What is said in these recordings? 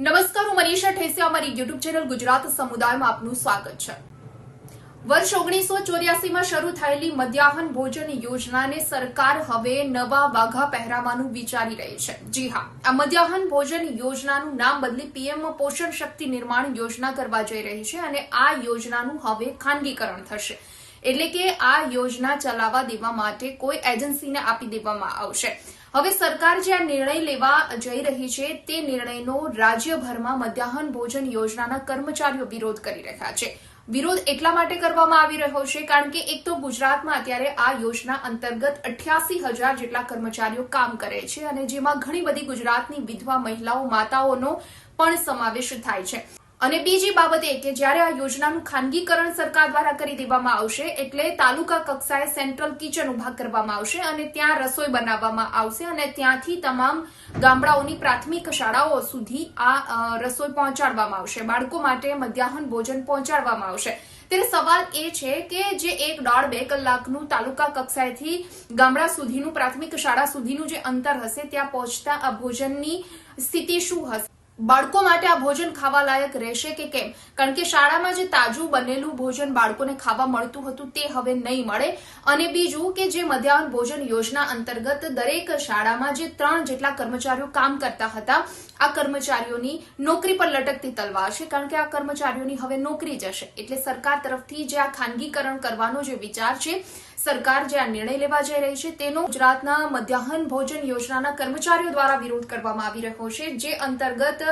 નમસ્કાર, હું મનીષા ઠેસિયા, અમારી યુટ્યુબ ચેનલ ગુજરાત સમુદાયમાં આપનું સ્વાગત છે. વર્ષ ઓગણીસો ચોર્યાસીમાં શરૂ થયેલી મધ્યાહન ભોજન યોજનાને સરકાર હવે નવા વાઘા પહેરાવાનું વિચારી રહી છે. જી હા, આ મધ્યાહન ભોજન યોજનાનું નામ બદલી પીએમ પોષણ શક્તિ નિર્માણ યોજના કરવા જઈ રહી છે અને આ યોજનાનું હવે ખાનગીકરણ થશે. એટલે કે આ યોજના ચલાવવા દેવા માટે કોઈ એજન્સીને આપી દેવામાં આવશે. હવે સરકાર જે આ નિર્ણય લેવા જઈ રહી છે, તે નિર્ણયનો રાજ્યભરમાં મધ્યાહન ભોજન યોજનાના કર્મચારીઓ વિરોધ કરી રહ્યા છે. વિરોધ એટલા માટે કરવામાં આવી રહ્યો છે, કારણ કે એક તો ગુજરાતમાં અત્યારે આ યોજના અંતર્ગત અઠ્યાસી હજાર જેટલા કર્મચારીઓ કામ કરે છે અને જેમાં ઘણી બધી ગુજરાતની વિધવા મહિલાઓ, માતાઓનો પણ સમાવેશ થાય છે. અને બીજી બાબત એ કે જ્યારે આ યોજનાનું ખાનગીકરણ સરકાર દ્વારા કરી દેવામાં આવશે, એટલે તાલુકા કક્ષાએ સેન્ટ્રલ કિચન ઊભા કરવામાં આવશે અને ત્યાં રસોઈ બનાવવામાં આવશે અને ત્યાંથી તમામ ગામડાઓની પ્રાથમિક શાળાઓ સુધી આ રસોઈ પહોંચાડવામાં આવશે. બાળકો માટે મધ્યાહન ભોજન પહોંચાડવામાં આવશે. ત્યારે સવાલ એ છે કે જે એક દોઢ બે કલાકનું તાલુકા કક્ષાએથી ગામડા સુધીનું પ્રાથમિક શાળા સુધીનું જે અંતર હશે, ત્યાં પહોંચતા આ ભોજનની સ્થિતિ શું હશે? બાળકો માટે આ ભોજન ખાવા લાયક રહેશે કે કેમ? કારણ કે શાળામાં જે તાજું બનેલું ભોજન બાળકોને ખાવા મળતું હતું તે હવે નહીં મળે. અને બીજું કે જે મધ્યાહન ભોજન યોજના અંતર્ગત દરેક શાળામાં જે ત્રણ જેટલા કર્મચારીઓ કામ કરતા હતા, આ કર્મચારીઓની નોકરી પર લટકતી તલવાર છે, કારણ કે આ કર્મચારીઓની હવે નોકરી જશે. એટલે સરકાર તરફથી જે આ ખાનગીકરણ કરવાનો જે વિચાર છે સરકાર જે આ નિર્ણય લેવા જઈ રહી છે, તેનો ગુજરાતના મધ્યાહન ભોજન યોજનાના કર્મચારીઓ દ્વારા વિરોધ કરવામાં આવી રહ્યો છે, જે અંતર્ગત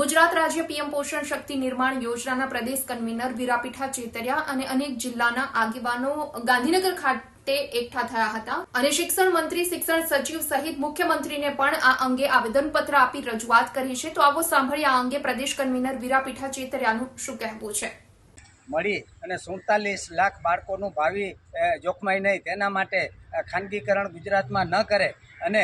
ગુજરાત રાજ્ય પીએમ પોષણ શક્તિ નિર્માણ યોજનાના પ્રદેશ કન્વીનર વિરાપીઠા ચેતરિયા અને અનેક જિલ્લાના આગેવાનો ગાંધીનગર ખાતે એકઠા થયા હતા. અને શિક્ષણ મંત્રી, શિક્ષણ સચિવ સહિત મુખ્યમંત્રીને પણ આ અંગે આવેદનપત્ર આપી રજૂઆત કરી છે. તો આવો સાંભળીએ આ અંગે પ્રદેશ કન્વીનર વિરાપીઠા ચેતરિયાનું શું કહેવું છે. મળી અને સુડતાલીસ લાખ બાળકોનું ભાવિ જોખમાય નહીં. તેના માટે ખાનગીકરણ ગુજરાતમાં ન કરે. અને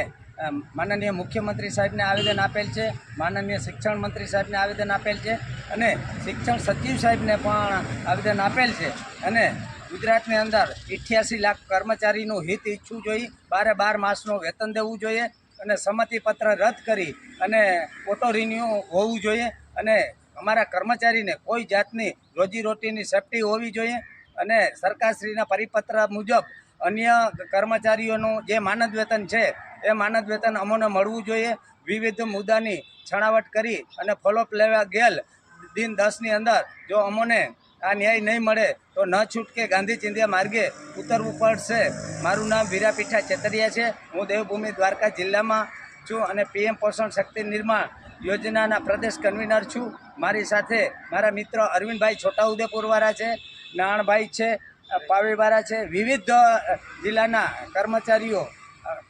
માનનીય મુખ્યમંત્રી સાહેબને આવેદન આપેલ છે, માનનીય શિક્ષણ મંત્રી સાહેબને આવેદન આપેલ છે અને શિક્ષણ સચિવ સાહેબને પણ આવેદન આપેલ છે. અને ગુજરાતની અંદર અઠ્યાસી લાખ કર્મચારીનું હિત ઈચ્છવું જોઈએ, બારે બાર માસનું વેતન દેવું જોઈએ અને સંમતિપત્ર રદ કરી અને ઓટો રિન્યુ હોવું જોઈએ અને અમારા કર્મચારીને કોઈ જાતની રોજીરોટીની સેફટી હોવી જોઈએ અને સરકારશ્રીના પરિપત્ર મુજબ અન્ય કર્મચારીઓનું જે માનદ વેતન છે, એ માનદ વેતન અમોને મળવું જોઈએ. વિવિધ મુદ્દાની છણાવટ કરી અને ફોલોઅપ લેવા ગયેલ દિન દસની અંદર જો અમોને આ ન્યાય નહીં મળે તો ન છૂટકે ગાંધી ચિંધ્યા માર્ગે ઉતરવું પડશે. મારું નામ વીરાપીઠા છેતરિયા છે. હું દેવભૂમિ દ્વારકા જિલ્લામાં છું અને પીએમ પોષણ શક્તિ નિર્માણ યોજનાના પ્રદેશ કન્વીનર છું. મારી સાથે મારા મિત્ર અરવિંદભાઈ છોટાઉદેપુરવાળા છે, નાણભાઈ છે, પાવીવાળા છે, વિવિધ જિલ્લાના કર્મચારીઓ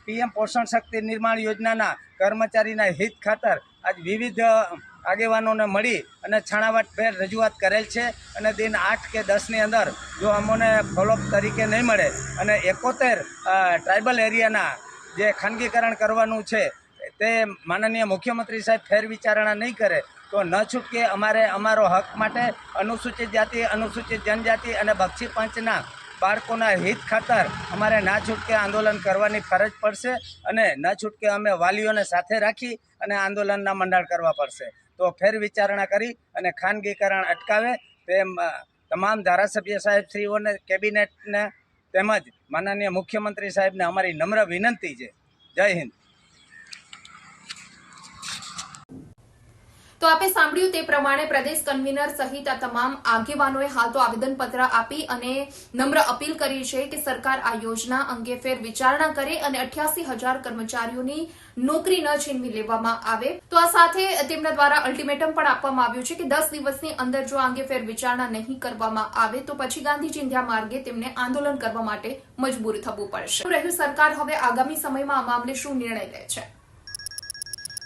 પીએમ પોષણ શક્તિ નિર્માણ યોજનાના કર્મચારીના હિત ખાતર આજ વિવિધ આગેવાનોને મળી અને છાણાવટ ફેર રજૂઆત કરેલ છે અને દિન આઠ કે દસની અંદર જો અમોને ફોલોઅપ તરીકે નહીં મળે અને એકોતેર ટ્રાઇબલ એરિયાના જે ખાનગીકરણ કરવાનું છે તે માનનીય મુખ્યમંત્રી સાહેબ ફેર વિચારણા નહીં કરે, તો ન છૂટકે અમારે અમારો હક માટે અનુસૂચિત જાતિ, અનુસૂચિત જનજાતિ અને બક્ષી પંચના બાળકોના હિત ખાતર અમારે ના છૂટકે આંદોલન કરવાની ફરજ પડશે અને ન છૂટકે અમે વાલીઓને સાથે રાખી અને આંદોલનના મંડાણ કરવા પડશે. તો ફેર વિચારણા કરી અને ખાનગીકરણ અટકાવે તેમ તમામ ધારાસભ્ય સાહેબશ્રીઓને કેબિનેટને તેમજ માનનીય મુખ્યમંત્રી સાહેબને અમારી નમ્ર વિનંતી છે. જય હિન્દ. તો આપે સાંભળ્યું તે પ્રમાણે પ્રદેશ કન્વીનર સહિત આ તમામ આગેવાનોએ હાલ તો આવેદનપત્ર આપી અને નમ્ર અપીલ કરી છે કે સરકાર આ યોજના અંગે ફેર વિચારણા કરે અને અઠ્યાસી હજાર કર્મચારીઓની નોકરી ન છીનવી લેવામાં આવે. તો આ સાથે તેમના દ્વારા અલ્ટિમેટમ પણ આપવામાં આવ્યું છે કે દસ દિવસની અંદર જો આ અંગે ફેર વિચારણા નહીં કરવામાં આવે તો પછી ગાંધી ચિંધ્યા માર્ગે તેમને આંદોલન કરવા માટે મજબૂર થવું પડશે. રહ્યું? સરકાર હવે આગામી સમયમાં આ મામલે શું નિર્ણય લે છે?